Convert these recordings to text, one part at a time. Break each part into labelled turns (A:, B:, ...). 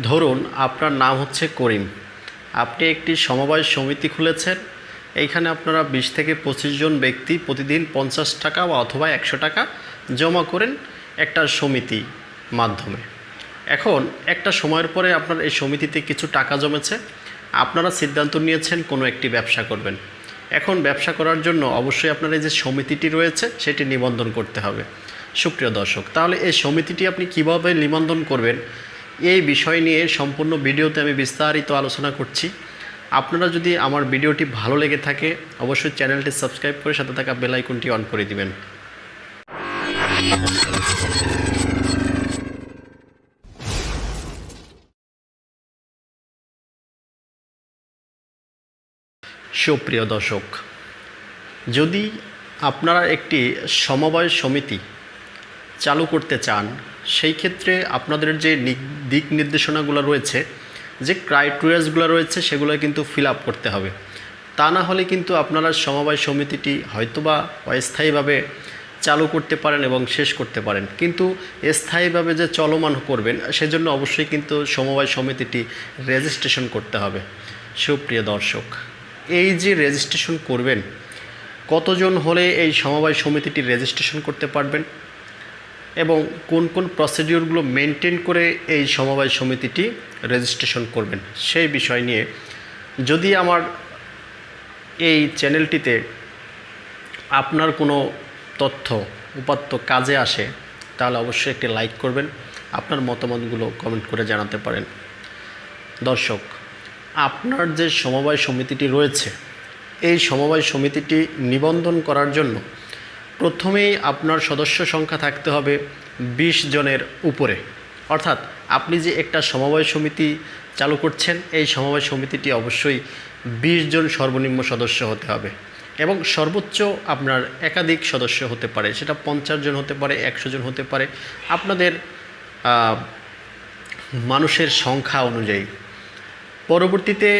A: ধরুন আপনার নাম হচ্ছে করিম। আপনি একটি সমবায় সমিতি খুলেছেন। এইখানে আপনারা বিশ থেকে পঁচিশ জন ব্যক্তি প্রতিদিন পঞ্চাশ টাকা বা অথবা একশো টাকা জমা করেন একটা সমিতি মাধ্যমে। এখন একটা সময়ের পরে আপনার এই সমিতিতে কিছু টাকা জমেছে। আপনারা সিদ্ধান্ত নিয়েছেন কোনো একটি ব্যবসা করবেন। এখন ব্যবসা করার জন্য অবশ্যই আপনার এই যে সমিতিটি রয়েছে, সেটি নিবন্ধন করতে হবে। সুপ্রিয় দর্শক, তাহলে এই সমিতিটি আপনি কীভাবে নিবন্ধন করবেন? এই বিষয় নিয়ে সম্পূর্ণ ভিডিওতে আমি বিস্তারিত আলোচনা করছি। আপনারা যদি আমার ভিডিওটি ভালো লেগে থাকে, অবশ্যই চ্যানেলটি সাবস্ক্রাইব করে সাথে থাকা বেল আইকনটি অন করে দিবেন। সুপ্রিয় দর্শক, যদি আপনারা একটি সমবায় সমিতি চালু করতে চান, সেই ক্ষেত্রে আপনাদের যে দিক নির্দেশনাগুলো রয়েছে, যে ক্রাইটেরিয়াসগুলো রয়েছে, সেগুলো কিন্তু ফিল আপ করতে হবে। তা না হলে কিন্তু আপনারা সমবায় সমিতিটি হয়তোবা অস্থায়ীভাবে চালু করতে পারেন এবং শেষ করতে পারেন। কিন্তু স্থায়ীভাবে যে চলমান করবেন, সেজন্য অবশ্যই কিন্তু সমবায় সমিতিটি রেজিস্ট্রেশন করতে হবে। সুপ্রিয় দর্শক, এই যে রেজিস্ট্রেশন করবেন, কতজন হলে এই সমবায় সমিতিটি রেজিস্ট্রেশন করতে পারবেন? এবং কোন কোন প্রসিডিওরগুলো মেনটেন করে এই সমবায় সমিতিটি রেজিস্ট্রেশন করবেন সেই বিষয় নিয়ে যদি আমার এই চ্যানেলটিতে আপনার কোনো তথ্য, উপাত্ত কাজে আসে, তাহলে অবশ্যই একটি লাইক করবেন, আপনার মতামতগুলো কমেন্ট করে জানাতে পারেন। দর্শক, আপনার যে সমবায় সমিতিটি রয়েছে, এই সমবায় সমিতিটি নিবন্ধন করার জন্য প্রথমেই আপনার সদস্য সংখ্যা থাকতে হবে বিশ জনের উপরে। অর্থাৎ আপনি যে একটা সমবায় সমিতি চালু করছেন, এই সমবায় সমিতিটি অবশ্যই বিশ জন সর্বনিম্ন সদস্য হতে হবে এবং সর্বোচ্চ আপনার একাধিক সদস্য হতে পারে। সেটা পঞ্চাশ জন হতে পারে, একশো জন হতে পারে। আপনাদের মানুষের সংখ্যা অনুযায়ী। পরবর্তীতে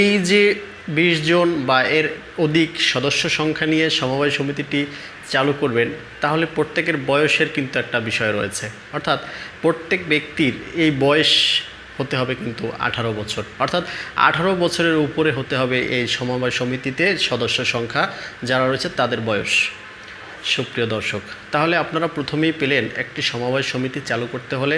A: এই যে বিশ জন বা এর অধিক সদস্য সংখ্যা নিয়ে সমবায় সমিতিটি চালু করবেন, তাহলে প্রত্যেকের বয়সের কিন্তু একটা বিষয় রয়েছে। অর্থাৎ প্রত্যেক ব্যক্তির এই বয়স হতে হবে কিন্তু আঠারো বছর। অর্থাৎ আঠারো বছরের উপরে হতে হবে এই সমবায় সমিতিতে সদস্য সংখ্যা যারা রয়েছে তাদের বয়স। সুপ্রিয় দর্শক, তাহলে আপনারা প্রথমেই পেলেন একটি সমবায় সমিতি চালু করতে হলে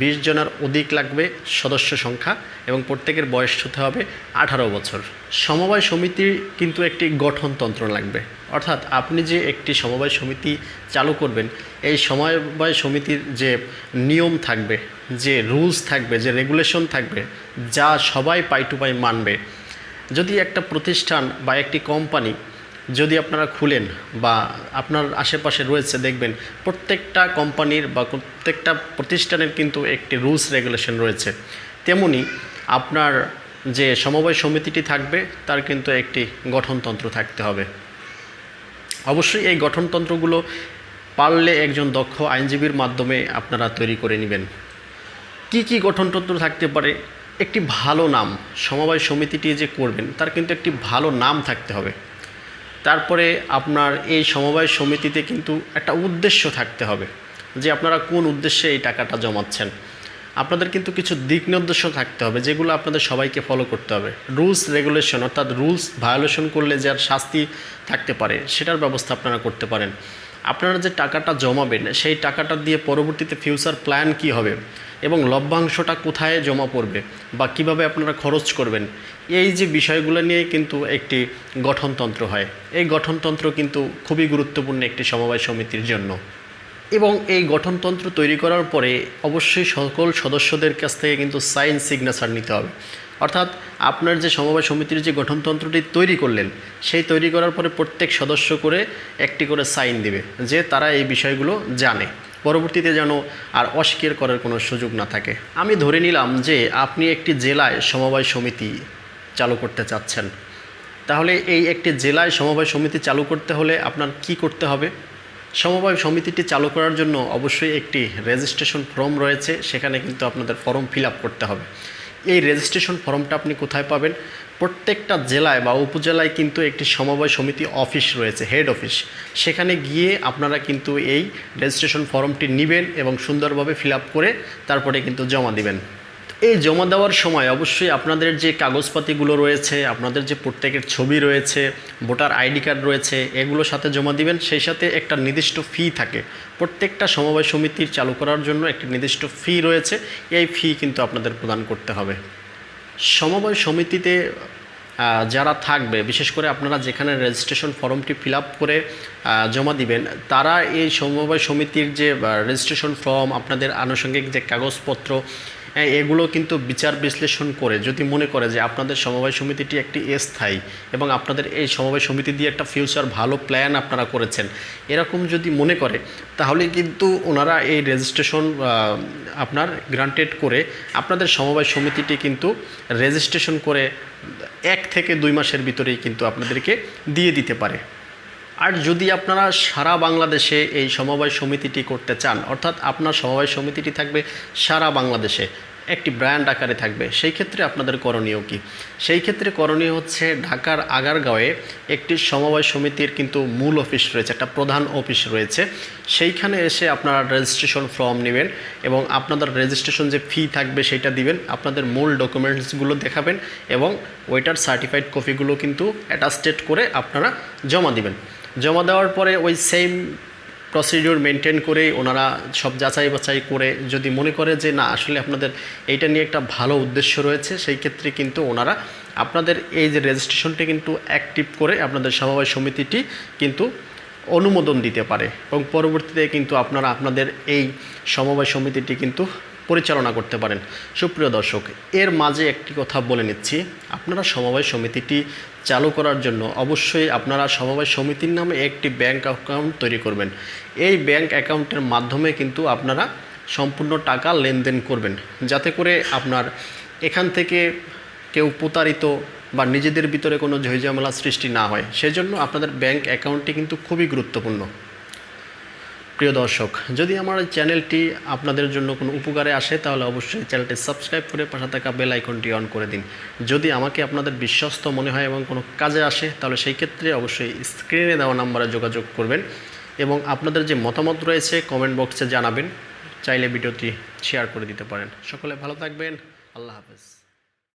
A: বিশ জনের অধিক লাগবে সদস্য সংখ্যা এবং প্রত্যেকের বয়স হতে হবে আঠারো বছর। সমবায় সমিতির কিন্তু একটি গঠনতন্ত্র লাগবে। অর্থাৎ আপনি যে একটি সমবায় সমিতি চালু করবেন, এই সমবায় সমিতির যে নিয়ম থাকবে, যে রুলস থাকবে, যে রেগুলেশন থাকবে, যা সবাই পাই টু পাই মানবে। যদি একটা প্রতিষ্ঠান বা একটি কোম্পানি যদি আপনারা খুলেন বা আপনার আশেপাশে রয়েছে, দেখবেন প্রত্যেকটা কোম্পানির বা প্রত্যেকটা প্রতিষ্ঠানের কিন্তু একটি রুলস, রেগুলেশন রয়েছে। তেমনি আপনার যে সমবায় সমিতিটি থাকবে, তার কিন্তু একটি গঠনতন্ত্র থাকতে হবে। অবশ্যই এই গঠনতন্ত্রগুলো পারলে একজন দক্ষ আইনজীবীর মাধ্যমে আপনারা তৈরি করে নেবেন। কি কি গঠনতন্ত্র থাকতে পারে? একটি ভালো নাম, সমবায় সমিতিটি যে করবেন, তার কিন্তু একটি ভালো নাম থাকতে হবে। তারপরে আপনার এই সমবায় সমিতিতে কিন্তু একটা উদ্দেশ্য থাকতে হবে যে আপনারা কোন উদ্দেশ্যে এই টাকাটা জমাচ্ছেন। আপনাদের কিন্তু কিছু দিক নির্দেশ থাকতে হবে যেগুলো আপনাদের সবাইকে ফলো করতে হবে। রুলস রেগুলেশন অর্থাৎ রুলস ভায়োলেশন করলে যার শাস্তি থাকতে পারে সেটার ব্যবস্থা আপনারা করতে পারেন। আপনারা যে টাকাটা জমাবেন, সেই টাকাটা দিয়ে পরবর্তীতে ফিউচার প্ল্যান কি হবে? এবং লভ্যাংশটা কোথায় জমা পড়বে? বা কীভাবে আপনারা খরচ করবেন? এই যে বিষয়গুলো নিয়ে কিন্তু একটি গঠনতন্ত্র হয়। এই গঠনতন্ত্র কিন্তু খুবই গুরুত্বপূর্ণ একটি সমবায় সমিতির জন্য। এবং এই গঠনতন্ত্র তৈরি করার পরে অবশ্যই সকল সদস্যদের কাছ থেকে কিন্তু সাইন সিগনেচার নিতে হবে। অর্থাৎ আপনার যে সমবায় সমিতির যে গঠনতন্ত্রটি তৈরি করলেন, সেই তৈরি করার পরে প্রত্যেক সদস্য করে একটি করে সাইন দিবে, যে তারা এই বিষয়গুলো জানে। পরবর্তীতে যেন আর অস্বীকার করার কোনো সুযোগ না থাকে। আমি ধরে নিলাম যে আপনি একটি জেলায় সমবায় সমিতি চালু করতে চাচ্ছেন। তাহলে এই একটি জেলায় সমবায় সমিতি চালু করতে হলে আপনার কি করতে হবে? সমবায় সমিতিটি চালু করার জন্য অবশ্যই একটি রেজিস্ট্রেশন ফর্ম রয়েছে, সেখানে কিন্তু আপনাদের ফর্ম ফিল করতে হবে। এই রেজিস্ট্রেশন ফর্মটা আপনি কোথায় পাবেন? প্রত্যেকটা জেলায় বা উপজেলায় কিন্তু একটি সমবায় সমিতি অফিস রয়েছে হেড অফিস সেখানে গিয়ে আপনারা কিন্তু এই রেজিস্ট্রেশন ফর্মটি নেবেন এবং সুন্দরভাবে ফিল করে তারপরে কিন্তু জমা দিবেন। এই জমা দেওয়ার সময় অবশ্যই আপনাদের যে কাগজপাতিগুলো রয়েছে, আপনাদের যে প্রত্যেকের ছবি রয়েছে, ভোটার আইডি কার্ড রয়েছে এগুলো সাথে জমা দিবেন। সেই সাথে একটা নির্দিষ্ট ফি থাকে। প্রত্যেকটা সমবায় সমিতির চালু করার জন্য একটি নির্দিষ্ট ফি রয়েছে। এই ফি কিন্তু আপনাদের প্রদান করতে হবে। সমবায় সমিতিতে যারা থাকবে, বিশেষ করে আপনারা যেখানে রেজিস্ট্রেশন ফর্মটি ফিল করে জমা দিবেন, তারা এই সমবায় সমিতির যে রেজিস্ট্রেশন ফর্ম আপনাদের আনুষঙ্গিক যে কাগজপত্র এগুলো কিন্তু বিচার বিশ্লেষণ করে যদি মনে করে যে আপনাদের সমবায় সমিতিটি একটি স্থায়ী এবং আপনাদের এই সমবায় সমিতি দিয়ে একটা ফিউচার ভালো প্ল্যান আপনারা করেছেন, এরকম যদি মনে করে, তাহলে কিন্তু ওনারা এই রেজিস্ট্রেশন আপনার গ্রান্টেড করে আপনাদের সমবায় সমিতিটি কিন্তু রেজিস্ট্রেশন করে এক থেকে দুই মাসের ভিতরেই কিন্তু আপনাদেরকে দিয়ে দিতে পারে। আর যদি আপনারা সারা বাংলাদেশে এই সমবায় সমিতিটি করতে চান, অর্থাৎ আপনার সমবায় সমিতিটি থাকবে সারা বাংলাদেশে, একটি ব্র্যান্ড আকারে থাকবে, সেই ক্ষেত্রে আপনাদের করণীয় কি? সেই ক্ষেত্রে করণীয় হচ্ছে ঢাকার আগারগাঁওয়ে একটি সমবায় সমিতির কিন্তু মূল অফিস রয়েছে, একটা প্রধান অফিস রয়েছে। সেইখানে এসে আপনারা রেজিস্ট্রেশন ফর্ম নেবেন এবং আপনাদের রেজিস্ট্রেশন যে ফি থাকবে সেটা দিবেন, আপনাদের মূল ডকুমেন্টসগুলো দেখাবেন এবং ওইটার সার্টিফাইড কপিগুলো কিন্তু অ্যাটাস্টেড করে আপনারা জমা দিবেন। জমা দেওয়ার পরে ওই সেম প্রসিডিউর মেনটেন করে ওনারা সব যাচাই বাছাই করে যদি মনে করে যে না, আসলে আপনাদের এইটা নিয়ে একটা ভালো উদ্দেশ্য রয়েছে, সেই ক্ষেত্রে কিন্তু ওনারা আপনাদের এই যে রেজিস্ট্রেশনটি কিন্তু অ্যাক্টিভ করে আপনাদের সমবায় সমিতিটি কিন্তু অনুমোদন দিতে পারে এবং পরবর্তীতে কিন্তু আপনারা, আপনাদের এই সমবায় সমিতিটি কিন্তু পরিচালনা করতে পারেন। সুপ্রিয় দর্শক, এর মাঝে একটি কথা বলে নিচ্ছি। আপনারা সমবায় সমিতিটি চালু করার জন্য অবশ্যই আপনারা সমবায় সমিতির নামে একটি ব্যাংক অ্যাকাউন্ট তৈরি করবেন। এই ব্যাংক অ্যাকাউন্টের মাধ্যমে কিন্তু আপনারা সম্পূর্ণ টাকা লেনদেন করবেন। যাতে করে আপনার এখান থেকে কেউ প্রতারিত বা নিজেদের ভিতরে কোনো ঝইঝামেলা সৃষ্টি না হয়। সেজন্য আপনাদের ব্যাংক অ্যাকাউন্টটি কিন্তু খুবই গুরুত্বপূর্ণ। প্রিয় দর্শক, যদি আমার এই চ্যানেলটি আপনাদের জন্য কোনো উপকারে আসে, তাহলে অবশ্যই চ্যানেলটি সাবস্ক্রাইব করে পাশে থাকা বেল আইকনটি অন করে দিন। যদি আমাকে আপনাদের বিশ্বস্ত মনে হয় এবং কোনো কাজে আসে, তাহলে সেই ক্ষেত্রে অবশ্যই স্ক্রিনে দেওয়া নাম্বারে যোগাযোগ করবেন এবং আপনাদের যে মতামত রয়েছে কমেন্ট বক্সে জানাবেন। চাইলে ভিডিওটি শেয়ার করে দিতে পারেন। সকলে ভালো থাকবেন। আল্লাহ হাফেজ।